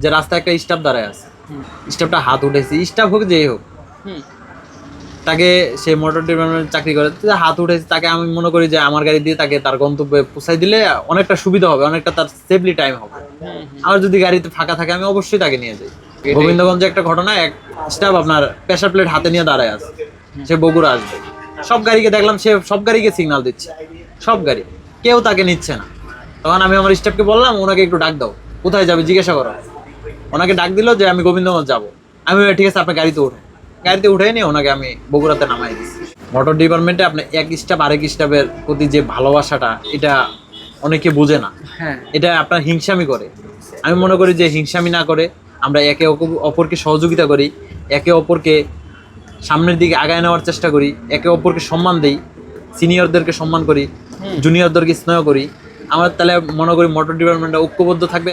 যে রাস্তায় একটা স্টাফ দাঁড়ায় আছে। স্টাফটা হাত উঠেছে স্টাফ হোক যেই হোক। তাকে সে মোটর ডিপার্টমেন্ট চাকরি করে হাত উঠেছে তাকে আমি মনে করি যে আমার গাড়ি দিয়ে তাকে তার গন্তব্যে পৌঁছাই দিলে অনেকটা সুবিধা হবে অনেকটা তার সেফলি টাইম হবে। আমার যদি গাড়িতে ফাঁকা থাকে আমি অবশ্যই তাকে নিয়ে যাই। গোবিন্দগঞ্জে একটা ঘটনা এক স্টাফ আপনার প্রেশার প্লেট হাতে নিয়ে দাঁড়ায় আছে। সে বগুড়া আসবে। সব গাড়িকে দেখলাম সে সব গাড়িকে সিগনাল দিচ্ছে। সব গাড়ি। কেউ তাকে নিচ্ছে না। তখন আমি আমার স্টাফকে বললাম ওনাকে একটু ডাক দাও। কোথায় যাবে? জিজ্ঞাসা করো। ওনাকে ডাক দিল যে আমি গোবিন্দগঞ্জ যাব। আমি ঠিক আছে আপনার গাড়িতে উঠে গাড়িতে উঠে নিয়ে ওনাকে আমি বগুড়াতে নামাই দিচ্ছি মোটর ডিপার্টমেন্টে আপনি এক স্টাফ আরেক স্টাফের প্রতি যে ভালোবাসাটা এটা অনেকে বোঝে না। হ্যাঁ। এটা আপনার হিংসামি করে। আমি মনে করি যে হিংসামি না করে আমরা একে অপ- অপরকে সহযোগিতা করি একে অপরকে সামনের দিকে আগায় নেওয়ার চেষ্টা করি একে অপরকে সম্মান দিই সিনিয়রদেরকে সম্মান করি জুনিয়রদেরকে স্নেহ করি। আমরা তাহলে মনে করি মোটর ডিপার্টমেন্টটা ঐক্যবদ্ধ থাকবে।